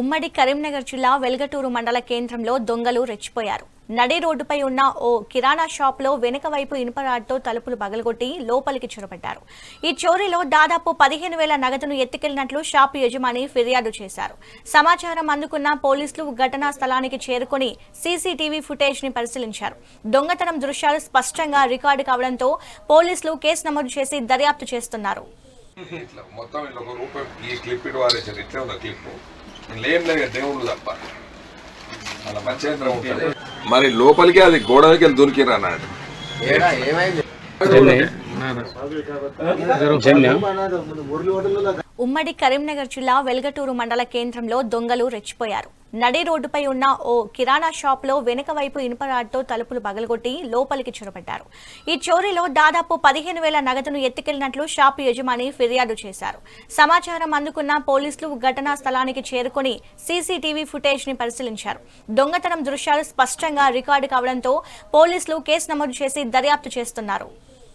ఉమ్మడి కరీంనగర్ జిల్లా వెల్గటూరు మండల కేంద్రంలో దొంగలు రెచ్చిపోయారు. నడి రోడ్డుపై ఉన్న ఓ కిరాణా షాప్లో వెనుక వైపు ఇనుప రాడ్తో తలుపులు పగలగొట్టి లోపలికి చొరబడ్డారు. ఈ చోరీలో దాదాపు పదిహేను వేల నగదును ఎత్తుకెళ్ళినట్లు షాప్ యజమాని ఫిర్యాదు చేశారు. సమాచారం అందుకున్న పోలీసులు ఘటనా స్థలానికి చేరుకుని సీసీటీవీ ఫుటేజ్ని పరిశీలించారు. దొంగతనం దృశ్యాలు స్పష్టంగా రికార్డు కావడంతో పోలీసులు కేసు నమోదు చేసి దర్యాప్తు చేస్తున్నారు. లేం లేదు దేవుళ్ళు తప్ప. అలా మంచి ఉంటుంది మరి లోపలికి అది గోడకి వెళ్ళి దొరికిరు అన్నాడు ఉమ్మడి కరీంనగర్ జిల్లా వెల్గటూరు మండల కేంద్రంలో దొంగలు రెచ్చిపోయారు. నడి రోడ్డుపై ఉన్న ఓ కిరాణా షాప్లో వెనుక వైపు ఇనుపరాడ్తో తలుపులు పగలగొట్టి లోపలికి చొరబడ్డారు. ఈ చోరీలో దాదాపు పదిహేను వేల నగదును ఎత్తుకెళ్ళినట్లు షాప్ యజమాని ఫిర్యాదు చేశారు. సమాచారం అందుకున్న పోలీసులు ఘటనా స్థలానికి చేరుకుని సీసీటీవీ ఫుటేజ్ని పరిశీలించారు. దొంగతనం దృశ్యాలు స్పష్టంగా రికార్డు కావడంతో పోలీసులు కేసు నమోదు చేసి దర్యాప్తు చేస్తున్నారు.